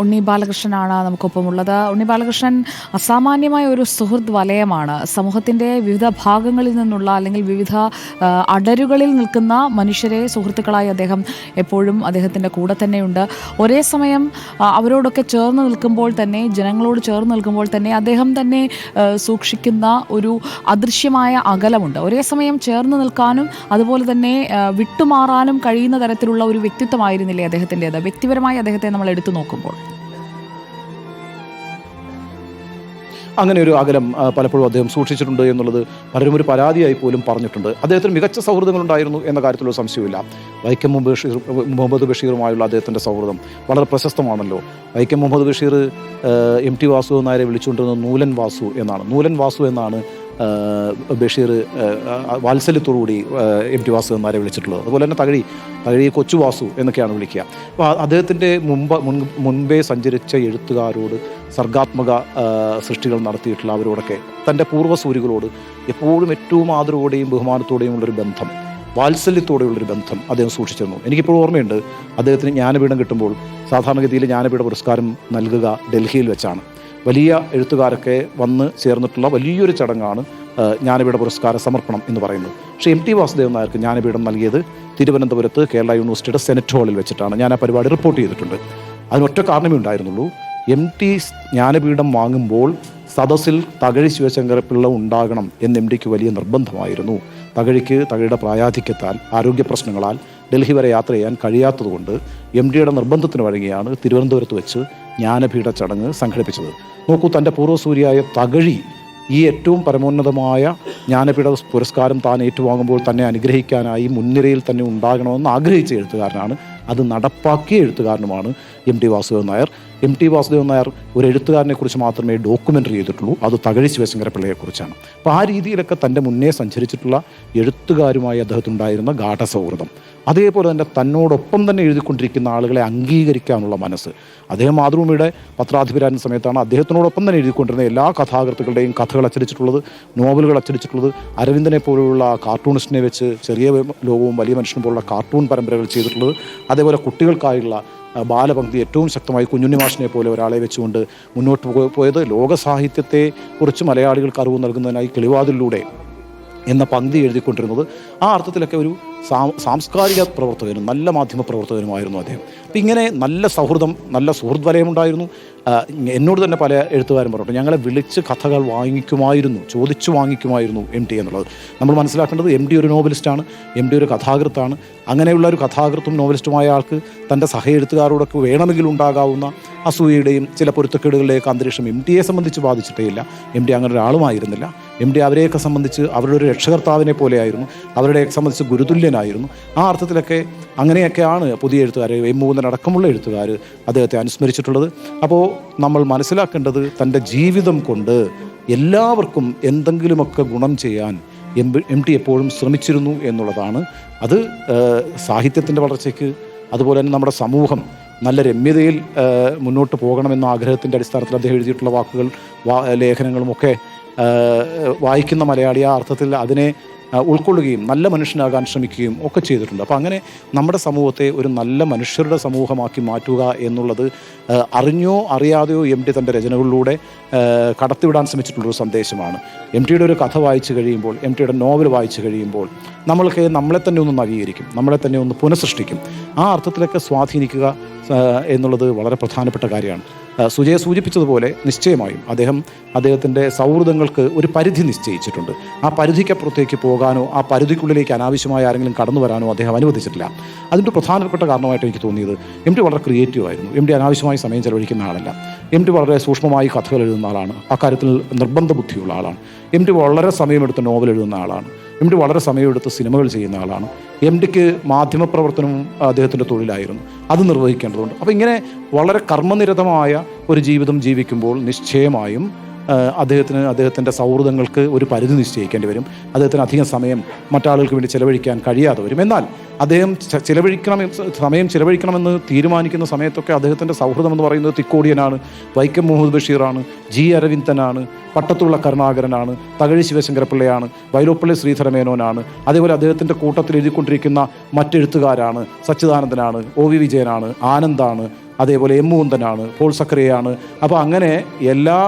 ഉണ്ണി ബാലകൃഷ്ണനാണ് നമുക്കൊപ്പമുള്ളത്. ഉണ്ണി ബാലകൃഷ്ണൻ അസാമാന്യമായ ഒരു സുഹൃത്ത് വലയമാണ്. സമൂഹത്തിന്റെ വിവിധ ഭാഗങ്ങളിൽ നിന്നുള്ള അല്ലെങ്കിൽ വിവിധ അടരുകളിൽ നിൽക്കുന്ന മനുഷ്യരെ സുഹൃത്തുക്കളായി അദ്ദേഹം എപ്പോഴും അദ്ദേഹത്തിന്റെ കൂടെ തന്നെയുണ്ട്. ഒരേ സമയം അവരോടൊക്കെ ചേർന്ന് നിൽക്കുമ്പോൾ തന്നെ ജനങ്ങളോട് ചേർന്ന് നിൽക്കുമ്പോൾ തന്നെ അദ്ദേഹം തന്നെ സൂക്ഷിക്കുന്ന ഒരു അദൃശ്യമായ അകലമുണ്ട്. ഒരേ സമയം ചേർന്ന് നിൽക്കാനും അതുപോലെ തന്നെ വിട്ടുമാറാനും കഴിയുന്ന തരത്തിലുള്ള ഒരു വ്യക്തിത്വമായിരുന്നില്ലേ അദ്ദേഹത്തിന്റെത്? വ്യക്തിപരമായി അദ്ദേഹത്തെ നമ്മൾ എടുത്തു നോക്കുമ്പോൾ. അങ്ങനെ ഒരു അകലം പലപ്പോഴും അദ്ദേഹം സൂക്ഷിച്ചിട്ടുണ്ട് എന്നുള്ളത് പലരും ഒരു പരാതിയായി പോലും പറഞ്ഞിട്ടുണ്ട്. അദ്ദേഹത്തിന് മികച്ച സൗഹൃദങ്ങളുണ്ടായിരുന്നു എന്ന കാര്യത്തിലൊരു സംശയമില്ല വൈക്കം ബഷീർ മുഹമ്മദ് ബഷീറുമായുള്ള അദ്ദേഹത്തിന്റെ സൗഹൃദം വളരെ പ്രശസ്തമാണല്ലോ. വൈക്കം മുഹമ്മദ് ബഷീർ എം ടി വാസു നായരെ വിളിച്ചുകൊണ്ടിരുന്നത് നൂലൻ വാസു എന്നാണ്. നൂലൻ വാസു എന്നാണ് ബഷീർ വാത്സല്യത്തോടുകൂടി എം ടി വാസു വിളിച്ചിട്ടുള്ളത്. അതുപോലെ തന്നെ തകഴി തകഴി കൊച്ചു വാസു എന്നൊക്കെയാണ് വിളിക്കുക. അപ്പോൾ അദ്ദേഹത്തിന്റെ മുമ്പ് മുൻ മുൻപേ സഞ്ചരിച്ച എഴുത്തുകാരോട് സർഗാത്മക സൃഷ്ടികൾ നടത്തിയിട്ടുള്ള അവരോടൊക്കെ തന്റെ പൂർവസൂരികളോട് എപ്പോഴും ഏറ്റവും ആദരവോടെയും ബഹുമാനത്തോടെയും ഉള്ളൊരു ബന്ധം വാത്സല്യത്തോടെയുള്ളൊരു ബന്ധം അദ്ദേഹം സൂക്ഷിച്ചിരുന്നു. എനിക്കിപ്പോൾ ഓർമ്മയുണ്ട് അദ്ദേഹത്തിന് ജ്ഞാനപീഠം കിട്ടുമ്പോൾ സാധാരണഗതിയിൽ ജ്ഞാനപീഠ പുരസ്കാരം നൽകുക ഡൽഹിയിൽ വെച്ചാണ്. വലിയ എഴുത്തുകാരൊക്കെ വന്ന് ചേർന്നിട്ടുള്ള വലിയൊരു ചടങ്ങാണ് ജ്ഞാനപീഠ പുരസ്കാര സമർപ്പണം എന്ന് പറയുന്നത്. പക്ഷേ എം ടി വാസുദേവൻ നായർക്ക് ജ്ഞാനപീഠം നൽകിയത് തിരുവനന്തപുരത്ത് കേരള യൂണിവേഴ്സിറ്റിയുടെ സെനറ്റ് ഹാളിൽ വെച്ചിട്ടാണ്. ഞാൻ ആ പരിപാടി റിപ്പോർട്ട് ചെയ്തിട്ടുണ്ട്. അതിനൊറ്റ കാരണമേ ഉണ്ടായിരുന്നുള്ളൂ. എം ടി ജ്ഞാനപീഠം വാങ്ങുമ്പോൾ സദസ്സിൽ തകഴി ശിവശങ്കരപ്പിള്ള ഉണ്ടാകണം എന്ന് എം ഡിക്ക് വലിയ നിർബന്ധമായിരുന്നു. തകഴിക്ക് തകഴിയുടെ പ്രായാധിക്യത്താൽ ആരോഗ്യ പ്രശ്നങ്ങളാൽ ഡൽഹി വരെ യാത്ര ചെയ്യാൻ കഴിയാത്തതുകൊണ്ട് എം ഡിയുടെ നിർബന്ധത്തിന് വഴങ്ങിയാണ് തിരുവനന്തപുരത്ത് വെച്ച് ജ്ഞാനപീഠ ചടങ്ങ് സംഘടിപ്പിച്ചത്. നോക്കൂ തന്റെ പൂർവസൂരിയായ തകഴി ഈ ഏറ്റവും പരമോന്നതമായ ജ്ഞാനപീഠ പുരസ്കാരം താൻ ഏറ്റുവാങ്ങുമ്പോൾ തന്നെ അനുഗ്രഹിക്കാനായി മുൻനിരയിൽ തന്നെ ഉണ്ടാകണമെന്ന് ആഗ്രഹിച്ച എഴുത്തുകാരനാണ്. അത് നടപ്പാക്കിയ എഴുത്തുകാരനുമാണ് M T Vasudevan Nair. M T Vasudevan Nair ഒരു എഴുത്തുകാരനെ കുറിച്ച് മാത്രമേ ഡോക്യുമെന്ററി ചെയ്തിട്ടുള്ളൂ. അത് തകഴി ശിവശങ്കരപ്പിള്ളയെ കുറിച്ചാണ്. അപ്പോൾ ആ രീതിയിലൊക്കെ തന്റെ മുന്നേ സഞ്ചരിച്ചിട്ടുള്ള എഴുത്തുകാരുമായി അദ്ദേഹത്തിനുണ്ടായിരുന്ന ഗാഠസൗഹൃദം. അതേപോലെ തന്നെ തന്നോടൊപ്പം തന്നെ എഴുതിക്കൊണ്ടിരിക്കുന്ന ആളുകളെ അംഗീകരിക്കാനുള്ള മനസ്സ്. അദ്ദേഹം മാതൃഭൂമിയുടെ പത്രാധിപരായിരുന്ന സമയത്താണ് അദ്ദേഹത്തിനോടൊപ്പം തന്നെ എഴുതിക്കൊണ്ടിരുന്ന എല്ലാ കഥാകൃത്തുക്കളുടെയും കഥകൾ അച്ചടിച്ചിട്ടുള്ളത് നോവലുകൾ അച്ചടിച്ചിട്ടുള്ളത് അരവിന്ദനെ പോലെയുള്ള കാർട്ടൂണിസ്റ്റിനെ വെച്ച് ചെറിയ ലോകവും വലിയ മനുഷ്യനും പോലുള്ള കാർട്ടൂൺ പരമ്പരകൾ ചെയ്തിട്ടുള്ളത് അതേപോലെ കുട്ടികൾക്കായുള്ള ബാലപങ്ക്തി ഏറ്റവും ശക്തമായി കുഞ്ഞുണ്ണി മാഷിനെ പോലെ ഒരാളെ വെച്ചുകൊണ്ട് മുന്നോട്ട് പോയത് ലോക സാഹിത്യത്തെ കുറിച്ച് മലയാളികൾക്ക് അറിവ് നൽകുന്നതിനായി കിളിവാതിലൂടെ എന്ന പങ്ക്തി എഴുതിക്കൊണ്ടിരുന്നത്. ആ അർത്ഥത്തിലൊക്കെ ഒരു സാംസ്കാരിക പ്രവർത്തകനും നല്ല മാധ്യമ പ്രവർത്തകനുമായിരുന്നു അദ്ദേഹം. അപ്പം ഇങ്ങനെ നല്ല സൗഹൃദം നല്ല സുഹൃത് വലയമുണ്ടായിരുന്നു എന്നോട് തന്നെ പല എഴുത്തുകാരും പറഞ്ഞു ഞങ്ങളെ വിളിച്ച് കഥകൾ വാങ്ങിക്കുമായിരുന്നു ചോദിച്ചു വാങ്ങിക്കുമായിരുന്നു എം ടി എന്നുള്ളത്. നമ്മൾ മനസ്സിലാക്കേണ്ടത് എം ടി ഒരു നോവലിസ്റ്റാണ് എം ടി ഒരു കഥാകൃത്താണ്. അങ്ങനെയുള്ള ഒരു കഥാകൃത്തും നോവലിസ്റ്റുമായ ആൾക്ക് തന്റെ സഹ എഴുത്തുകാരോടൊക്കെ വേണമെങ്കിൽ ഉണ്ടാകാവുന്ന അസൂയയുടെയും ചില പൊരുത്തക്കേടുകളുടെയൊക്കെ അന്തരീക്ഷം എം ടിയെ സംബന്ധിച്ച് ബാധിച്ചിട്ടേ ഇല്ല. എം ടി അങ്ങനെ ഒരാളുമായിരുന്നില്ല. എം ടി അവരെയൊക്കെ സംബന്ധിച്ച് അവരുടെ ഒരു രക്ഷകർത്താവിനെ പോലെയായിരുന്നു. അവരുടെയൊക്കെ സംബന്ധിച്ച് ഗുരുതുല്യനായിരുന്നു ആ അർത്ഥത്തിലൊക്കെ അങ്ങനെയൊക്കെയാണ് പുതിയ എഴുത്തുകാർ എം മൂന്നൻ അടക്കമുള്ള എഴുത്തുകാർ അദ്ദേഹത്തെ അനുസ്മരിച്ചിട്ടുള്ളത്. അപ്പോൾ നമ്മൾ മനസ്സിലാക്കേണ്ടത് തന്റെ ജീവിതം കൊണ്ട് എല്ലാവർക്കും എന്തെങ്കിലുമൊക്കെ ഗുണം ചെയ്യാൻ എം എം ടി എപ്പോഴും ശ്രമിച്ചിരുന്നു എന്നുള്ളതാണ്. അത് സാഹിത്യത്തിന്റെ വളർച്ചയ്ക്ക് അതുപോലെ തന്നെ നമ്മുടെ സമൂഹം നല്ല രമ്യതയിൽ മുന്നോട്ട് പോകണമെന്ന ആഗ്രഹത്തിന്റെ അടിസ്ഥാനത്തിൽ അദ്ദേഹം എഴുതിയിട്ടുള്ള വാക്കുകൾ വാ ലേഖനങ്ങളുമൊക്കെ ആ, വായിക്കുന്ന മലയാളി ആ അർത്ഥത്തിൽ അതിനെ ഉൾക്കൊള്ളുകയും നല്ല മനുഷ്യനാകാൻ ശ്രമിക്കുകയും ഒക്കെ ചെയ്തിട്ടുണ്ട്. അപ്പോൾ അങ്ങനെ നമ്മുടെ സമൂഹത്തെ ഒരു നല്ല മനുഷ്യരുടെ സമൂഹമാക്കി മാറ്റുക എന്നുള്ളത് അറിഞ്ഞോ അറിയാതെയോ എം ടി തന്റെ രചനകളിലൂടെ കടത്തിവിടാൻ ശ്രമിച്ചിട്ടുള്ളൊരു സന്ദേശമാണ്. എം ടിയുടെ ഒരു കഥ വായിച്ചു കഴിയുമ്പോൾ എം ടിയുടെ നോവൽ വായിച്ചു കഴിയുമ്പോൾ നമ്മൾക്ക് നമ്മളെ തന്നെ ഒന്ന് നവീകരിക്കും നമ്മളെ തന്നെ ഒന്ന് പുനഃസൃഷ്ടിക്കും. ആ അർത്ഥത്തിലൊക്കെ സ്വാധീനിക്കുക എന്നുള്ളത് വളരെ പ്രധാനപ്പെട്ട കാര്യമാണ്. സുജയ സൂചിപ്പിച്ചതുപോലെ നിശ്ചയമായും അദ്ദേഹം അദ്ദേഹത്തിന്റെ സൗഹൃദങ്ങൾക്ക് ഒരു പരിധി നിശ്ചയിച്ചിട്ടുണ്ട്. ആ പരിധിക്കപ്പുറത്തേക്ക് പോകാനോ ആ പരിധിക്കുള്ളിലേക്ക് അനാവശ്യമായ ആരെങ്കിലും കടന്നു വരാനോ അദ്ദേഹം അനുവദിച്ചിട്ടില്ല. അതിന്റെ പ്രധാനപ്പെട്ട കാരണമായിട്ട് എനിക്ക് തോന്നിയത് എം ടി വളരെ ക്രിയേറ്റീവ് ആയിരുന്നു. എം ടി അനാവശ്യമായി സമയം ചെലവഴിക്കുന്ന ആളല്ല. എം ടി വളരെ സൂക്ഷ്മമായി കഥകൾ എഴുതുന്ന ആളാണ്. അക്കാര്യത്തിൽ നിർബന്ധ ബുദ്ധിയുള്ള ആളാണ്. എം ടി വളരെ സമയമെടുത്ത് നോവൽ എഴുതുന്ന ആളാണ്. എം ഡി വളരെ സമയമെടുത്ത് സിനിമകൾ ചെയ്യുന്ന ആളാണ്. എം ഡിക്ക് മാധ്യമപ്രവർത്തനവും അദ്ദേഹത്തിന്റെ തൊഴിലായിരുന്നു. അത് നിർവഹിക്കേണ്ടതുണ്ട്. അപ്പോൾ ഇങ്ങനെ വളരെ കർമ്മനിരതമായ ഒരു ജീവിതം ജീവിക്കുമ്പോൾ നിശ്ചയമായും അദ്ദേഹത്തിന് അദ്ദേഹത്തിന്റെ സൗഹൃദങ്ങൾക്ക് ഒരു പരിധി നിശ്ചയിക്കേണ്ടി വരും. അദ്ദേഹത്തിന് അധികം സമയം മറ്റാളുകൾക്ക് വേണ്ടി ചിലവഴിക്കാൻ കഴിയാതെ വരും. എന്നാൽ അദ്ദേഹം ചിലവഴിക്കണം സമയം ചിലവഴിക്കണമെന്ന് തീരുമാനിക്കുന്ന സമയത്തൊക്കെ അദ്ദേഹത്തിന്റെ സൗഹൃദം എന്ന് പറയുന്നത് തിക്കോടിയനാണ് വൈക്കം മുഹമ്മദ് ബഷീറാണ് ജി അരവിന്ദനാണ് പട്ടത്തുള്ള കരുണാകരനാണ് തകഴി ശിവശങ്കരപ്പിള്ളയാണ് വൈലോപ്പള്ളി ശ്രീധരമേനോനാണ്. അതേപോലെ അദ്ദേഹത്തിന്റെ കൂട്ടത്തിൽ എഴുതിക്കൊണ്ടിരിക്കുന്ന മറ്റെഴുത്തുകാരാണ് സച്ചിദാനന്ദനാണ് ഒ വി വിജയനാണ് ആനന്ദാണ് അതേപോലെ എം മുകുന്ദനാണ് പോൾ സക്രിയയാണ് അപ്പോൾ അങ്ങനെ എല്ലാ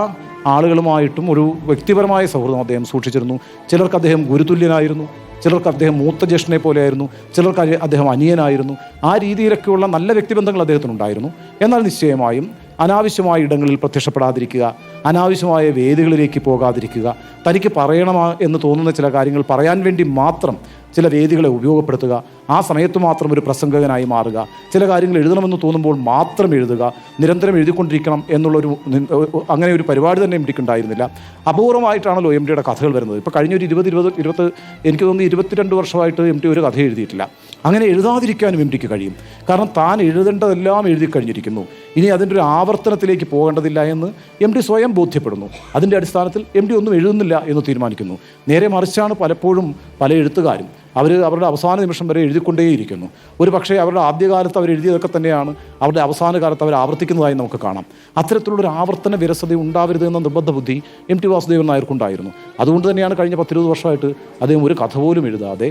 ആളുകളുമായിട്ടും ഒരു വ്യക്തിപരമായ സൗഹൃദം അദ്ദേഹം സൂക്ഷിച്ചിരുന്നു. ചിലർക്ക് അദ്ദേഹം ഗുരുതുല്യനായിരുന്നു. ചിലർക്ക് അദ്ദേഹം മൂത്ത ജ്യേഷ്ഠനെ പോലെയായിരുന്നു. ചിലർക്ക് അദ്ദേഹം അനിയനായിരുന്നു. ആ രീതിയിലൊക്കെയുള്ള നല്ല വ്യക്തിബന്ധങ്ങൾ അദ്ദേഹത്തിനുണ്ടായിരുന്നു. എന്നാൽ നിശ്ചയമായും അനാവശ്യമായ ഇടങ്ങളിൽ പ്രത്യക്ഷപ്പെടാതിരിക്കുക അനാവശ്യമായ വേദികളിലേക്ക് പോകാതിരിക്കുക തനിക്ക് പറയണമെന്ന് തോന്നുന്ന ചില കാര്യങ്ങൾ പറയാൻ വേണ്ടി മാത്രം ചില വേദികളെ ഉപയോഗപ്പെടുത്തുക ആ സമയത്ത് മാത്രം ഒരു പ്രസംഗകനായി മാറുക ചില കാര്യങ്ങൾ എഴുതണമെന്ന് തോന്നുമ്പോൾ മാത്രം എഴുതുക നിരന്തരം എഴുതിക്കൊണ്ടിരിക്കണം എന്നുള്ളൊരു അങ്ങനെ ഒരു പരിപാടി തന്നെ എം ഡിക്ക് ഉണ്ടായിരുന്നില്ല അപൂർവമായിട്ടാണല്ലോ എം ഡിയുടെ കഥകൾ വരുന്നത്. ഇപ്പോൾ കഴിഞ്ഞൊരു ഇരുപത് ഇരുപത് ഇരുപത് എനിക്ക് തോന്നുന്നു ഇരുപത്തിരണ്ട് വർഷമായിട്ട് എം ഡി ഒരു കഥ എഴുതിയിട്ടില്ല. അങ്ങനെ എഴുതാതിരിക്കാനും എം ഡിക്ക് കഴിയും. കാരണം താൻ എഴുതേണ്ടതെല്ലാം എഴുതി കഴിഞ്ഞിരിക്കുന്നു. ഇനി അതിന്റെ ഒരു ആവർത്തനത്തിലേക്ക് പോകേണ്ടതില്ല എന്ന് എം ഡി സ്വയം ബോധ്യപ്പെടുന്നു. അതിന്റെ അടിസ്ഥാനത്തിൽ എം ഡി ഒന്നും എഴുതുന്നില്ല എന്ന് തീരുമാനിക്കുന്നു. നേരെ മറിച്ചാണ് പലപ്പോഴും പല എഴുത്തുകാരും അവർ അവരുടെ അവസാന നിമിഷം വരെ എഴുതിക്കൊണ്ടേയിരിക്കുന്നു. ഒരു പക്ഷേ അവരുടെ ആദ്യകാലത്ത് അവർ എഴുതിയതൊക്കെ തന്നെയാണ് അവരുടെ അവസാന കാലത്ത് അവർ ആവർത്തിക്കുന്നതായി നമുക്ക് കാണാം. അത്തരത്തിലുള്ളൊരു ആവർത്തന വിരസത ഉണ്ടാവരുത് എന്ന നിർബന്ധ ബുദ്ധി എം ടി വാസുദേവൻ നായർക്കുണ്ടായിരുന്നു അതുകൊണ്ട് തന്നെയാണ് കഴിഞ്ഞ പത്തിരുപത് വർഷമായിട്ട് അദ്ദേഹം ഒരു കഥ പോലും എഴുതാതെ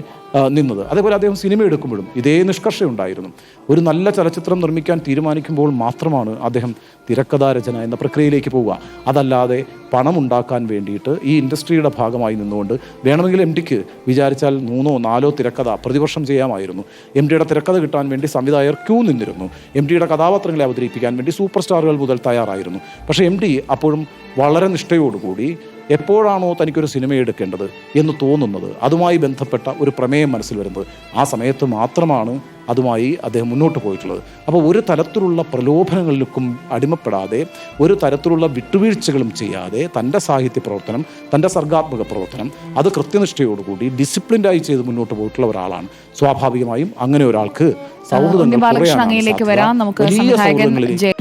നിന്നത്. അതേപോലെ അദ്ദേഹം സിനിമ എടുക്കുമ്പോഴും ഇതേ നിഷ്കർഷയുണ്ടായിരുന്നു ഒരു നല്ല ചലച്ചിത്രം നിർമ്മിക്കാൻ തീരുമാനിക്കുമ്പോൾ മാത്രമാണ് അദ്ദേഹം തിരക്കഥാരചന എന്ന പ്രക്രിയയിലേക്ക് പോവുക. അതല്ലാതെ പണമുണ്ടാക്കാൻ വേണ്ടിയിട്ട് ഈ ഇൻഡസ്ട്രിയുടെ ഭാഗമായി നിന്നുകൊണ്ട് വേണമെങ്കിൽ എം ഡിക്ക് വിചാരിച്ചാൽ മൂന്നോ നാലോ തിരക്കഥ പ്രതിവർഷം ചെയ്യാമായിരുന്നു. എം ഡിയുടെ തിരക്കഥ കിട്ടാൻ വേണ്ടി സംവിധായകർ ക്യൂ നിന്നിരുന്നു. എം ഡിയുടെ കഥാപാത്രങ്ങളെ അവതരിപ്പിക്കാൻ വേണ്ടി സൂപ്പർ സ്റ്റാറുകൾ മുതൽ തയ്യാറായിരുന്നു. പക്ഷേ എം ഡി അപ്പോഴും വളരെ നിഷ്ഠയോടുകൂടി എപ്പോഴാണോ തനിക്കൊരു സിനിമ എടുക്കേണ്ടത് എന്ന് തോന്നുന്നത് അതുമായി ബന്ധപ്പെട്ട ഒരു പ്രമേയം മനസ്സിൽ വരുന്നത്. ആ സമയത്ത് മാത്രമാണ് അതുമായി അദ്ദേഹം മുന്നോട്ട് പോയിട്ടുള്ളത്. അപ്പോൾ ഒരു തരത്തിലുള്ള പ്രലോഭനങ്ങളിലേക്കും അടിമപ്പെടാതെ ഒരു തരത്തിലുള്ള വിട്ടുവീഴ്ചകളും ചെയ്യാതെ തന്റെ സാഹിത്യ പ്രവർത്തനം തന്റെ സർഗാത്മക പ്രവർത്തനം അത് കൃത്യനിഷ്ഠയോടുകൂടി ഡിസിപ്ലിൻഡായി ചെയ്ത് മുന്നോട്ട് പോയിട്ടുള്ള ഒരാളാണ്. സ്വാഭാവികമായും അങ്ങനെ ഒരാൾക്ക് സൗഹൃദങ്ങൾ വലിയ ജെ